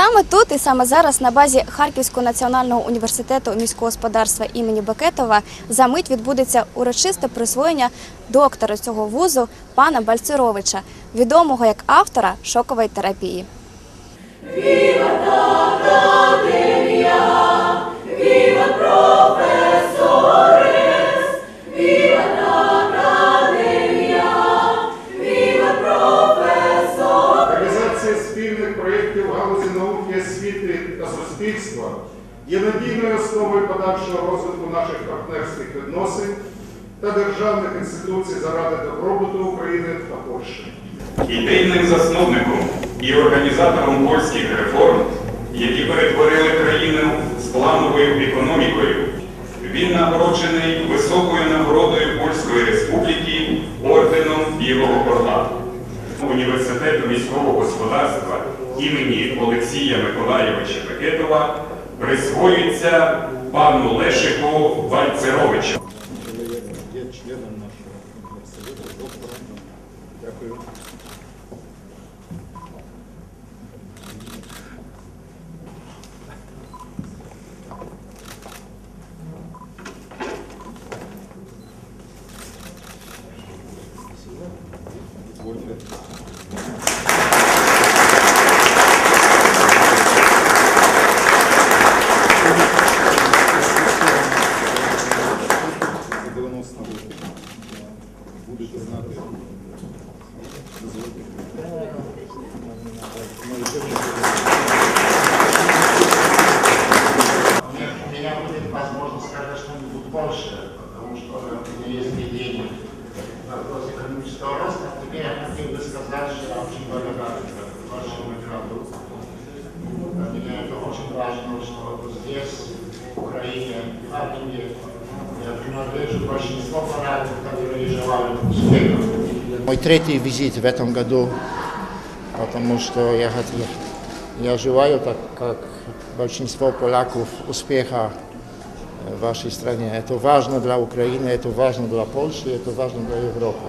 Саме тут і саме зараз на базі Харківського національного університету міського господарства імені Бекетова за мить відбудеться урочисте присвоєння доктора цього вузу пана Бальцеровича, відомого як автора шокової терапії. Проєктів в галузі науки, освіти та суспільства є надійною основою подальшого розвитку наших партнерських відносин та державних інституцій заради добробуту України та Польщі. ідейним засновником і організатором польських реформ, які перетворили країну з плановою економікою. Він нагороджений високою нагородою Польської Республіки орденом Білого Орла. Університету міського господарства імені Олексія Миколаєвича Бекетова присвоюється пану Лешику Вальцеровичу. є членом нашого. Дякую. Будете знати. У меня будет возможность сказать что-нибудь больше, потому что у есть видение вопрос экономического роста. Теперь я хотел бы сказать, что я очень благодарен вашему граду. Для меня это очень важно, что здесь, в Украине, в Харькове, я принадлежу к большинству парадов. Мой третий визит в этом году, потому что я, хотел- я желаю, так как большинство поляков, успеха в вашей стране. Это важно для Украины, это важно для Польши, это важно для Европы.